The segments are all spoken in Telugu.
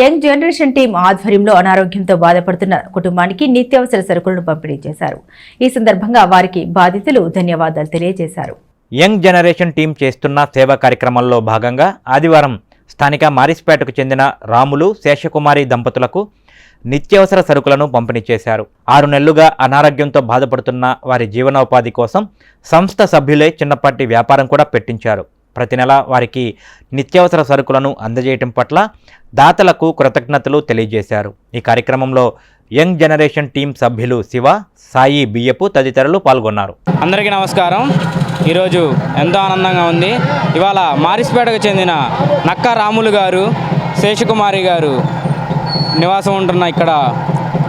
యంగ్ జనరేషన్ టీం ఆధ్వర్యంలో అనారోగ్యంతో బాధపడుతున్న కుటుంబానికి నిత్యావసర సరుకులను పంపిణీ చేశారు. ఈ సందర్భంగా వారికి బాధితులు ధన్యవాదాలు తెలియజేశారు. యంగ్ జనరేషన్ టీం చేస్తున్న సేవా కార్యక్రమంలో భాగంగా ఆదివారం స్థానిక మారిస్పేటకు చెందిన రాములు శేషకుమారి దంపతులకు నిత్యావసర సరుకులను పంపిణీ చేశారు. ఆరు నెలలుగా అనారోగ్యంతో బాధపడుతున్న వారి జీవనోపాధి కోసం సంస్థ సభ్యులే చిన్నపాటి వ్యాపారం కూడా పెట్టించారు. ప్రతి నెల వారికి నిత్యావసర సరుకులను అందజేయటం పట్ల దాతలకు కృతజ్ఞతలు తెలియజేశారు. ఈ కార్యక్రమంలో యంగ్ జనరేషన్ టీం సభ్యులు శివ సాయి బియ్యపు తదితరులు పాల్గొన్నారు. అందరికీ నమస్కారం. ఈరోజు ఎంతో ఆనందంగా ఉంది. ఇవాళ మారిస్పేటకు చెందిన నక్క రాములు గారు శేషకుమారి గారు నివాసం ఉంటున్న ఇక్కడ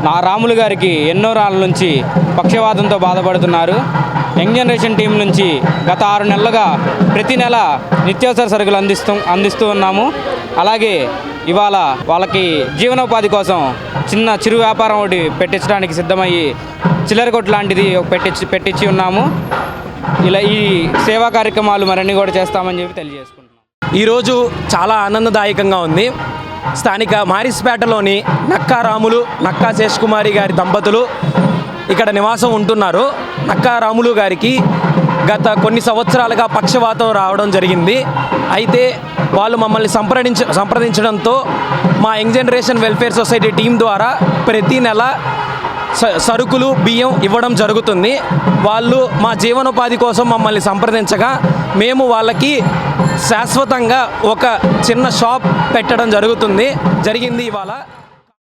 నా రాములు గారికి ఎన్నో రాళ్ళ నుంచి పక్షవాతంతో బాధపడుతున్నారు. యంగ్ జనరేషన్ టీం నుంచి గత ఆరు నెలలుగా ప్రతి నెల నిత్యావసర సరుకులు అందిస్తూ అందిస్తూ ఉన్నాము. అలాగే ఇవాళ వాళ్ళకి జీవనోపాధి కోసం చిన్న చిరు వ్యాపారం ఒకటి పెట్టించడానికి సిద్ధమయ్యి చిల్లర కొట్టు లాంటిది పెట్టించి పెట్టించి ఉన్నాము. ఇలా ఈ సేవా కార్యక్రమాలు మరిన్ని కూడా చేస్తామని చెప్పి తెలియజేసుకుంటున్నాం. ఈరోజు చాలా ఆనందదాయకంగా ఉంది. స్థానిక మారిస్పేటలోని నక్కా రాములు నక్కా శేష్కుమారి గారి దంపతులు ఇక్కడ నివాసం ఉంటున్నారు. నక్కా రాములు గారికి గత కొన్ని సంవత్సరాలుగా పక్షవాతం రావడం జరిగింది. అయితే వాళ్ళు మమ్మల్ని సంప్రదించ సంప్రదించడంతో మా young generation welfare society team ద్వారా ప్రతి నెల సరుకులు బియ్యం ఇవ్వడం జరుగుతుంది. వాళ్ళు మా జీవనోపాధి కోసం మమ్మల్ని సంప్రదించగా మేము వాళ్ళకి శాశ్వతంగా ఒక చిన్న షాప్ పెట్టడం జరుగుతుంది. జరిగింది ఇవాళ.